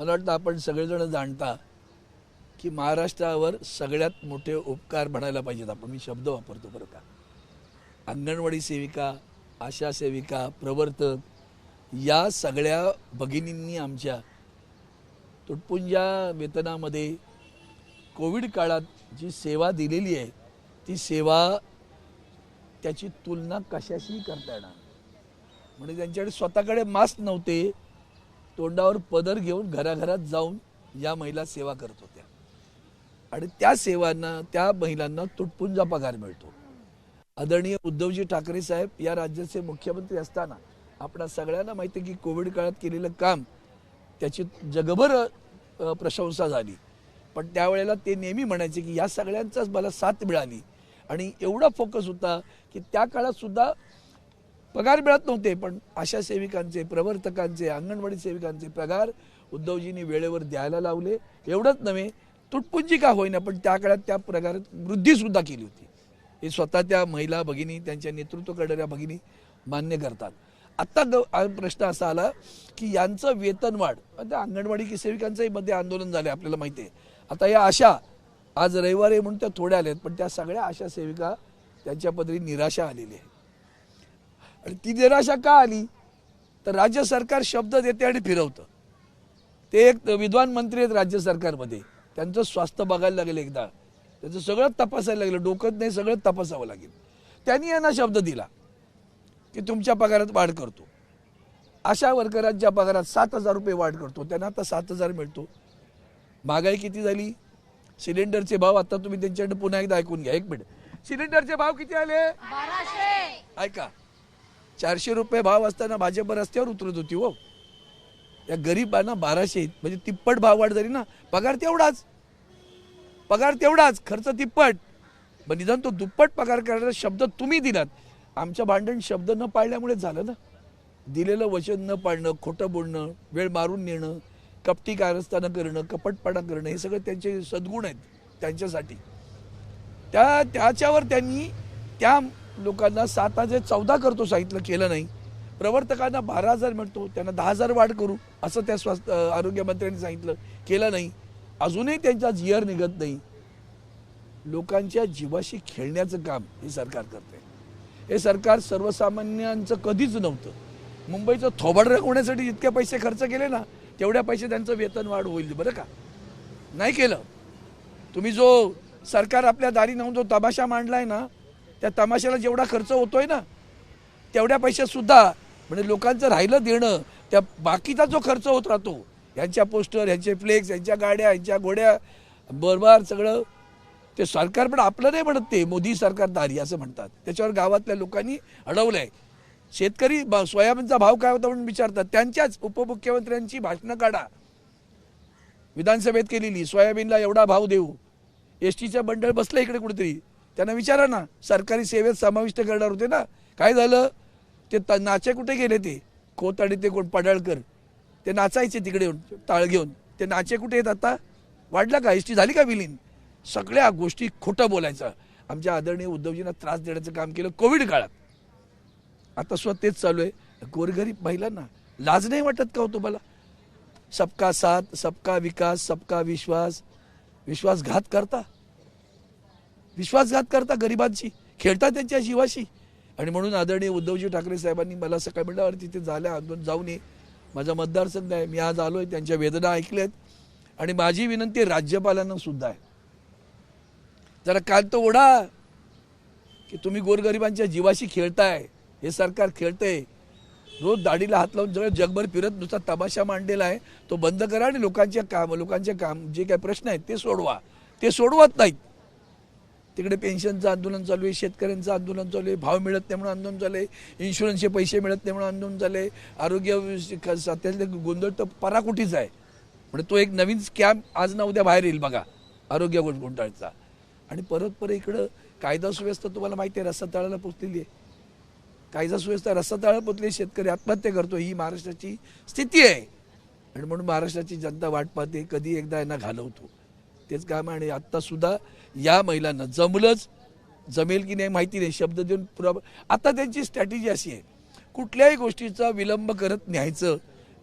मला वाटतं आपण सगळेजण जाणता की महाराष्ट्रावर सगळ्यात मोठे उपकार म्हणायला पाहिजेत आपण. मी शब्द वापरतो बरं का. अंगणवाडी सेविका आशा सेविका प्रवर्तक या सगळ्या भगिनींनी आमच्या तुटपुंजा वेतनामध्ये कोविड काळात जी सेवा दिलेली आहे ती सेवा त्याची तुलना कशाशीही करता येणार? म्हणजे त्यांच्याकडे स्वतःकडे मास्क नव्हते तोंडावर पदर घेऊन घराघरात जाऊन या महिला सेवा करत होत्या. आणि त्या सेवांना त्या महिलांना तुटपुंजा पगार मिळतो. आदरणीय उद्धवजी ठाकरे साहेब या राज्याचे मुख्यमंत्री असताना आपणा सगळ्यांना माहिती आहे की कोविड काळात केलेलं काम त्याची जगभर प्रशंसा झाली. पण त्यावेळेला ते नेहमी म्हणायचे की या सगळ्यांचाच मला साथ मिळाली. आणि एवढा फोकस होता की त्या काळात सुद्धा पगार मिळत नव्हते पण आशा सेविकांचे प्रवर्तकांचे अंगणवाडी सेविकांचे पगार उद्धवजींनी वेळेवर द्यायला लावले. एवढंच नव्हे तुटपुंजी का होईना पण त्या काळात त्या प्रकारात वृद्धीसुद्धा केली होती. हे स्वतः त्या महिला भगिनी त्यांच्या नेतृत्व करणाऱ्या भगिनी मान्य करतात. आत्ता ग प्रश्न असा आला की यांचं वेतनवाढ म्हणजे आता अंगणवाडी की सेविकांचंही मध्ये आंदोलन झालं आपल्याला माहिती आहे. आता या आशा आज रविवार आहे म्हणून त्या थोड्या आल्या आहेत पण त्या सगळ्या आशा सेविका त्यांच्या पदरी निराशा आलेली आहे आणि ती निराशा का आली तर राज्य सरकार शब्द देते आणि फिरवतं. ते एक विद्वान मंत्री आहेत राज्य सरकारमध्ये. त्यांचं स्वास्थ्य बघायला लागेल एकदा. त्याचं सगळं तपासायला लागलं. डोकं नाही सगळं तपासावं लागेल. त्यांनी यांना शब्द दिला की तुमच्या पगारात वाढ करतो. अशा वर्करांच्या पगारात सात हजार रुपये वाढ करतो. त्यांना आता सात हजार मिळतो. महागाई किती झाली? सिलेंडरचे भाव आता तुम्ही त्यांच्याकडे पुन्हा एकदा ऐकून घ्या. एक मिनिट. सिलेंडरचे भाव किती आले? ऐका. चारशे रुपये भाव असताना भाजप रस्त्यावर उतरत होती हो. या गरिबांना बाराशे म्हणजे तिप्पट भाव वाढ झाली ना. पगार तेवढाच. पगार तेवढाच. खर्च तिप्पट. पण निदान तो दुप्पट पगार करण्याचा शब्द तुम्ही दिलात. आमच्या भांडण शब्द न पाळल्यामुळे झालं ना. दिलेलं वचन न पाळणं खोटं बोलणं वेळ मारून नेणं कपटी कारस्थानं करणं कपटपणा करणं हे सगळं त्यांचे सद्गुण आहेत त्यांच्यासाठी. त्या त्याच्यावर त्यांनी त्या लोकांना सात हजार चौदा करतो सांगितलं केलं नाही. प्रवर्तकांना बारा हजार मिळतो त्यांना दहा हजार वाढ करू असं त्या स्वास्थ्य आरोग्यमंत्र्यांनी सांगितलं केलं नाही. अजूनही त्यांचा जिअर निघत नाही. लोकांच्या जीवाशी खेळण्याचं काम हे सरकार करते हे सरकार सर्वसामान्यांचं कधीच नव्हतं. मुंबईचं थोबड होण्यासाठी जितके पैसे खर्च केले ना तेवढ्या पैसे त्यांचं वेतन वाढ होईल बरं का? नाही केलं. तुम्ही जो सरकार आपल्या दारी नव्हतो जो तमाशा मांडलाय ना त्या तमाशाला जेवढा खर्च होतोय ना तेवढ्या पैशात सुद्धा म्हणजे लोकांचं राहिलं देणं त्या बाकीचा जो खर्च होत राहतो यांच्या पोस्टर ह्यांचे फ्लेक्स ह्यांच्या गाड्या यांच्या घोड्या बरोबर सगळं ते सरकार पण आपलं नाही म्हणत ते मोदी सरकार दारी असं म्हणतात. त्याच्यावर गावातल्या लोकांनी अडवलंय. शेतकरी सोयाबीनचा भाव काय होता म्हणून विचारतात. त्यांच्याच उपमुख्यमंत्र्यांची भाषणं काढा. विधानसभेत केलेली सोयाबीनला एवढा भाव देऊ. एस टीचं बंडल बसलं इकडे कुठेतरी. त्यांना विचारा ना सरकारी सेवेत समाविष्ट करणार होते ना. काय झालं? ते त- नाचे कुठे गेले ते? खोत आणि ते कोण पडाळकर. ते नाचायचे तिकडे येऊन टाळ घेऊन. ते नाचे कुठे येत आता? वाढला का? एस टी झाली का विलीन सगळ्या गोष्टी खोटं बोलायचं. आमच्या आदरणीय उद्धवजींना त्रास देण्याचं काम केलं कोविड काळात. आता सुद्धा तेच चालू आहे. गोरगरीब महिलांना लाज नाही वाटत का हो तुम्हाला? सबका साथ सबका विकास सबका विश्वास. विश्वासघात करता. विश्वासघात करता गरिबांशी खेळता त्यांच्या जीवाशी. आणि म्हणून आदरणीय उद्धवजी ठाकरे साहेबांनी मला सकाळी म्हटल्यावर तिथे झाल्या आंदोलन जाऊन ये. माझा मतदारसंघ आहे मी आज आलोय त्यांच्या वेदना ऐकल्यात. आणि माझी विनंती राज्यपालांना सुद्धा आहे. जरा काल तो ओढा की तुम्ही गोरगरिबांच्या जीवाशी खेळताय. हे सरकार खेळतंय. रोज दाढीला हात लावून सगळं जगभर फिरत नुसता तमाशा मांडलेला आहे. तो बंद करा आणि लोकांच्या काम लोकांचे काम जे काही प्रश्न आहेत ते सोडवा. ते सोडवत नाहीत. तिकडे पेन्शनचं आंदोलन चालू आहे शेतकऱ्यांचं आंदोलन चालू आहे भाव मिळत नाही म्हणून आंदोलन झालंय इन्शुरन्सचे पैसे मिळत नाही म्हणून आंदोलन झालंय आरोग्य त्यातले गोंधळ तर पराकुटीच आहे. म्हणजे तो एक नवीन स्कॅम आज ना उद्या बाहेर येईल बघा आरोग्य गो- आणि परत परत इकडं कायदा सुव्यवस्था तुम्हाला माहिती आहे रस्ता तळाला पोचलेली आहे. कायदा सुव्यवस्था रस्ता तळाला पोचले शेतकरी आत्महत्या करतो ही महाराष्ट्राची स्थिती आहे. आणि म्हणून महाराष्ट्राची जनता वाट पाहते कधी एकदा यांना घालवतो. तेच काम आहे. आणि आत्तासुद्धा या महिलांना जमलंच. जमेल की नाही माहिती नाही. शब्द देऊन पुरा आता त्यांची स्ट्रॅटेजी अशी आहे. कुठल्याही गोष्टीचा विलंब करत न्यायचं.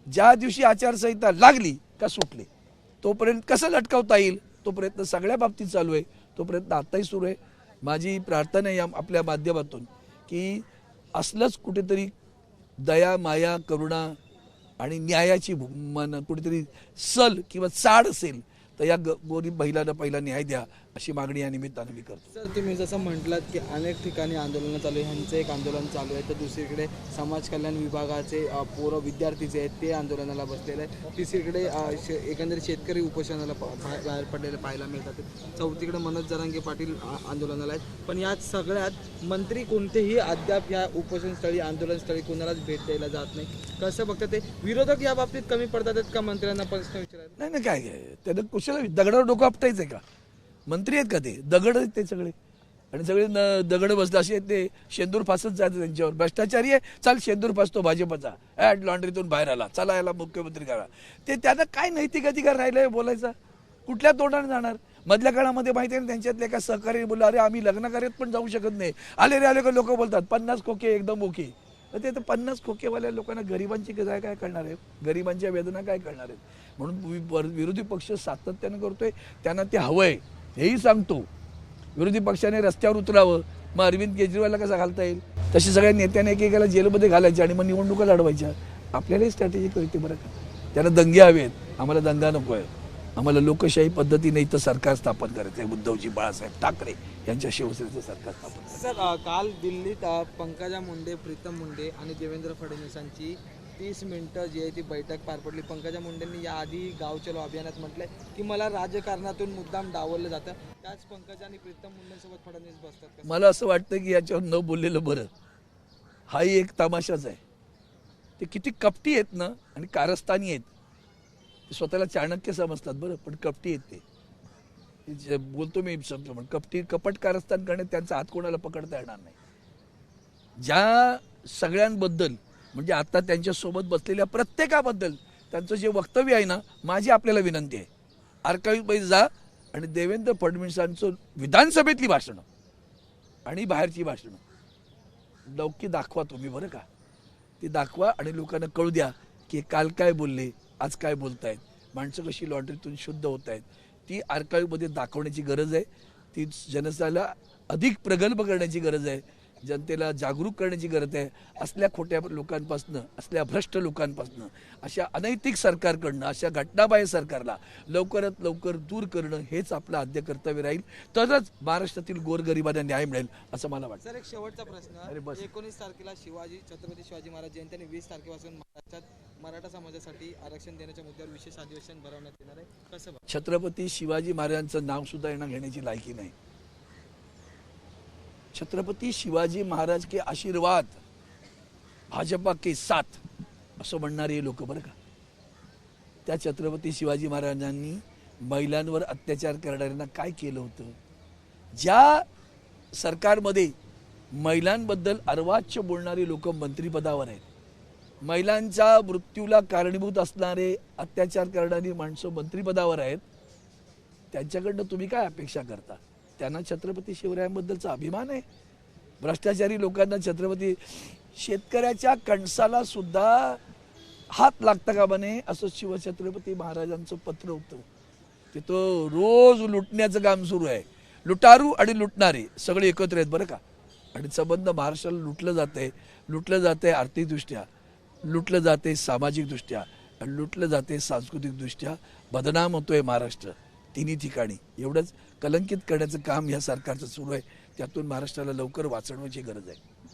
ज्या दिवशी आचारसंहिता लागली का सुटली तोपर्यंत कसं लटकावता येईल? तो प्रयत्न सगळ्या बाबतीत चालू आहे. तो प्रयत्न आत्ताही सुरू आहे. माझी प्रार्थना आहे या आपल्या माध्यमातून की असलंच कुठेतरी दया माया करुणा आणि न्यायाची मन कुठेतरी सल किंवा चाड असेल तर या ग- गरीब महिलांना पहिला न्याय द्या अशी मागणी या निमित्तानं मी करतो. सर तुम्ही जसं म्हटलात की अनेक ठिकाणी आंदोलनं चालू आहे ह्यांचं एक आंदोलन चालू आहे तर दुसरीकडे समाज कल्याण विभागाचे पोरं विद्यार्थी जे आहेत ते आंदोलनाला बसलेले आहेत. तिसरीकडे शे- एकंदरीत शेतकरी उपोषणाला बाहेर पडलेले पाहायला मिळतात. चौथीकडे मनोज जरांगे पाटील आंदोलनाला आहेत. पण यात सगळ्यात मंत्री कोणतेही अद्याप या उपोषणस्थळी आंदोलनस्थळी कोणालाच भेट द्यायला जात नाही. कसं बघतात ते विरोधक या बाबतीत कमी पडतात का? मंत्र्यांना प्रश्न विचारायला? नाही नाही काय काय त्यानं पक्षाला दगडावर डोकं आपटायचं आहे का? मंत्री आहेत का ते? दगड आहेत ते सगळे. आणि सगळे न दगड बसले असे आहेत ते. शेंदूर फासत जाते त्यांच्यावर. भ्रष्टाचारी आहे चाल शेंदूर फासतो भाजपचा. ॲड लॉन्ड्रीतून बाहेर आला. चला याला मुख्यमंत्री करा. ते त्यांना काय नैतिक अधिकार राहिलाय बोलायचा? कुठल्या तोंडाने जाणार? मधल्या काळामध्ये माहिती आहे ना त्यांच्यातले एका सहकारी बोलला अरे आम्ही लग्न करत पण जाऊ शकत नाही. आले रे आले का? लोक बोलतात पन्नास खोके एकदम ओके. तर ते तर पन्नास खोकेवाल्या लोकांना गरिबांची काय काय करणार आहे गरिबांच्या वेदना काय करणार आहेत? म्हणून वि- विरोधी पक्ष सातत्यानं करतोय त्यांना ते हवंय. हेही सांगतो. विरोधी पक्षाने रस्त्यावर उतरावं मग अरविंद केजरीवालला कसा घालता येईल? तशी सगळ्या नेत्याने एकेकाला जेलमध्ये घालायच्या आणि मग निवडणुका लढवायच्या. आपल्यालाही स्ट्रॅटेजी करते बरं का? त्यांना दंगे हवेत. आम्हाला दंगा नको आहे आम्हाला लोकशाही पद्धतीने इथं सरकार स्थापन करायचं आहे. उद्धवजी बाळासाहेब ठाकरे यांच्या शिवसेनेचं सरकार स्थापन करायचं सर काल दिल्लीत पंकजा मुंडे प्रीतम मुंडे आणि देवेंद्र फडणवीसांची तीस मिनिटं जी आहे ती बैठक पार पडली. पंकजा मुंडेंनी याआधी गाव चलो अभियानात म्हटलंय की मला राजकारणातून मुद्दाम डावललं जातं. त्याच पंकजा आणि प्रीतम मुंडेंसोबत फडणवीस बसतात? मला असं वाटतं की याच्यावर न बोललेलं बरं. हाही एक तमाशाच आहे. ते किती कपटी आहेत ना आणि कारस्थानी आहेत. स्वतःला चाणक्य समजतात बरं पण कपटी येते जे बोलतो मी समजा पण कपटी कपट कारस्थान करणे त्यांचा हात कोणाला पकडता येणार नाही. ज्या सगळ्यांबद्दल म्हणजे आता त्यांच्यासोबत बसलेल्या प्रत्येकाबद्दल त्यांचं जे वक्तव्य आहे ना माझी आपल्याला विनंती आहे. आर्काईव्हमध्ये जा आणि देवेंद्र फडणवीसांचं विधानसभेतली भाषणं आणि बाहेरची भाषणं. लौकी दाखवा तुम्ही बरं का? ती दाखवा आणि लोकांना कळू द्या की काल काय बोलले आज काय बोलतायत? माणसं कशी लॉन्ड्रीतून शुद्ध होत आहेत ती आर्काईव्हमध्ये दाखवण्याची गरज आहे. ती जनतेला अधिक प्रगल्भ करण्याची गरज आहे. जनतेला जागरूक करण्याची गरज आहे. असल्या खोट्या लोकांपासनं असल्या भ्रष्ट लोकांपासनं अशा अनैतिक सरकारकडनं अशा घटनाबाह्य सरकारला लवकरात लवकर दूर करणं हेच आपलं आद्य कर्तव्य राहील. तरच महाराष्ट्रातील गोरगरिबांना न्याय मिळेल असं मला वाटतं. सर एक शेवटचा प्रश्न. एकोणीस तारखेला शिवाजी छत्रपती शिवाजी महाराज जयंती आणि वीस तारखेपासून महाराष्ट्रात मराठा समाजासाठी आरक्षण देण्याच्या मुद्द्यावर विशेष अधिवेशन भरवण्यात येणार आहे. कसं छत्रपती शिवाजी महाराजांचं नाव सुद्धा यांना घेण्याची लायकी नाही. छत्रपती शिवाजी महाराज के आशीर्वाद भाजपा के साथ असं म्हणणारे लोक बरं का. त्या छत्रपती शिवाजी महाराजांनी महिलांवर अत्याचार करणाऱ्यांना काय केलं होतं? ज्या सरकारमध्ये महिलांबद्दल अर्वाच्य बोलणारे लोक मंत्रिपदावर आहेत महिलांच्या मृत्यूला कारणीभूत असणारे अत्याचार करणारी माणसं मंत्रिपदावर आहेत. त्यांच्याकडनं तुम्ही काय अपेक्षा करता? त्यांना छत्रपती शिवरायांबद्दलचा अभिमान आहे. भ्रष्टाचारी लोकांना छत्रपती शेतकऱ्याच्या कणसाला सुद्धा हात लागता का बने असं शिवछत्रपती महाराजांचं पत्र होतं. तिथं रोज लुटण्याचं काम सुरू आहे. लुटारू आणि लुटणारे सगळे एकत्र आहेत बरं का? आणि संबंध महाराष्ट्राला लुटलं जातंय. लुटलं जातंय आर्थिकदृष्ट्या. लुटलं जाते सामाजिकदृष्ट्या आणि लुटलं जाते सांस्कृतिकदृष्ट्या. बदनाम होतोय महाराष्ट्र तिन्ही ठिकाणी. एवढंच कलंकित करण्याचं काम या सरकारचं सुरू आहे. त्यातून महाराष्ट्राला लवकर वाचवण्याची गरज आहे.